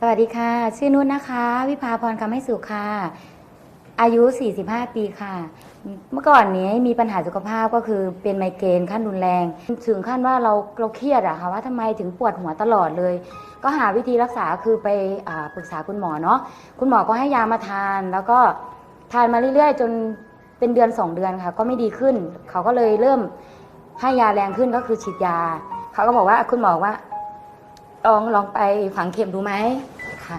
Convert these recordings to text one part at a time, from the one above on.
สวัสดีค่ะ ชื่อนุชนะคะ วิภาพรคำให้สุขค่ะ อายุ 45 ปีค่ะ เมื่อก่อนนี้มีปัญหาสุขภาพก็คือเป็นไมเกรนขั้นรุนแรง ถึงขั้นว่าเราเราเครียดอะค่ะว่าทำไมถึงปวดหัวตลอดเลย ก็หาวิธีรักษาคือไปอปรึกษาคุณหมอเนาะคุณหมอก็ให้ยามาทาน แล้วก็ทานมาเรื่อยๆ จนเป็นเดือน 2 เดือนค่ะ ก็ไม่ดีขึ้น เขาก็เลยเริ่มให้ยาแรงขึ้นก็คือฉีดยา เขาก็บอกว่าคุณหมอว่า ลองลองไปฝังเข็มดูไหมค่ะ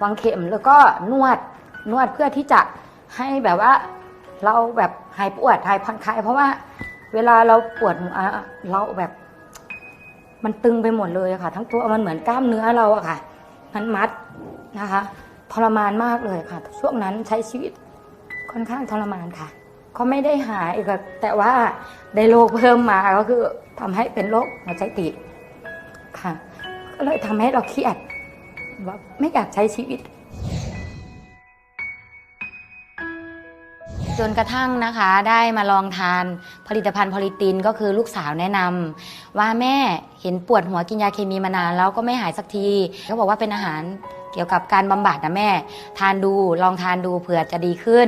ฝังเข็มแล้วก็นวดนวดเพื่อที่จะให้แบบว่า เราแบบหายปวดหายผ่อนคลายเพราะว่าเวลาเราปวดหัวเราแบบ มันตึงไปหมดเลยค่ะ ทั้งตัวมันเหมือนกล้ามเนื้อเราอะค่ะ มันมัดนะคะทรมานมากเลยค่ะ ช่วงนั้นใช้ชีวิตค่อนข้างทรมานค่ะ ก็ไม่ได้หายค่ะแต่ว่าได้โรคเพิ่มมาก็คือทำให้เป็นโรคหัวใจตีบค่ะ เลยทำให้เราเครียดว่าไม่อยากใช้ชีวิต จนกระทั่งนะคะ ได้มาลองทานผลิตภัณฑ์พอลิตินก็คือลูกสาวแนะนำว่าแม่เห็นปวดหัวกินยาเคมีมานานแล้วก็ไม่หายสักทีเขาบอกว่าเป็นอาหารเกี่ยวกับการบำบัดนะแม่ ทานดูลองทานดูเผื่อจะดีขึ้น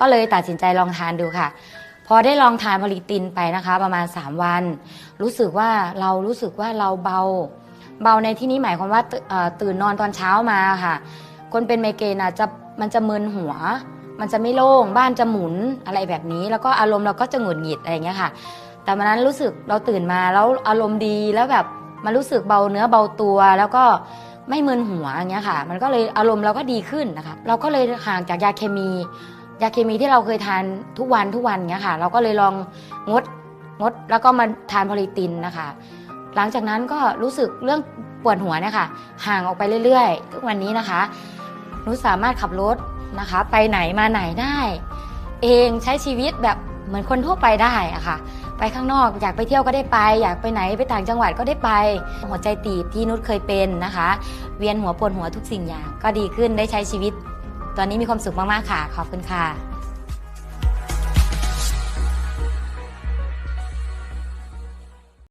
ก็เลยตัดสินใจลองทานดูค่ะ พอได้ลองทานพลิตินไปนะคะ ประมาณ 3 วัน รู้สึกว่าเรารู้สึกว่าเราเบา เบาในที่นี้หมายความว่าตื่นนอนตอนเช้ามาค่ะ คนเป็นไมเกรนอะจะมันจะมึนหัว มันจะไม่โล่งบ้านจะหมุนอะไรแบบนี้ แล้วก็อารมณ์เราก็จะหงุดหงิดอะไรอย่างเงี้ยค่ะ แต่วันนั้นรู้สึกเราตื่นมาแล้วอารมณ์ดีแล้วแบบมันรู้สึกเบาเนื้อเบาตัวแล้วก็ไม่มึนหัวอย่างเงี้ยค่ะ มันก็เลยอารมณ์เราก็ดีขึ้นนะคะ เราก็เลยห่างจากยาเคมี ยาเคมีที่เราเคยทานทุกวันทุกวันเงี้ยค่ะ เราก็เลยลองงดงดแล้วก็มาทานพอลิตินนะคะ หลังจากนั้นก็รู้สึกเรื่องปวดหัวเนี่ยค่ะ ห่างออกไปเรื่อยๆทุกวันนี้นะคะหนูสามารถขับรถนะคะ ไปไหนมาไหนได้ เองใช้ชีวิตแบบเหมือนคนทั่วไปได้อะค่ะ ไปข้างนอกอยากไปเที่ยวก็ได้ไป อยากไปไหนไปต่างจังหวัดก็ได้ไป หัวใจตีบที่นุชเคยเป็นนะคะ เวียนหัวปวดหัวทุกสิ่งอย่างก็ดีขึ้นได้ใช้ชีวิต ตอนนี้มีความสุขมากๆค่ะ ขอบคุณค่ะ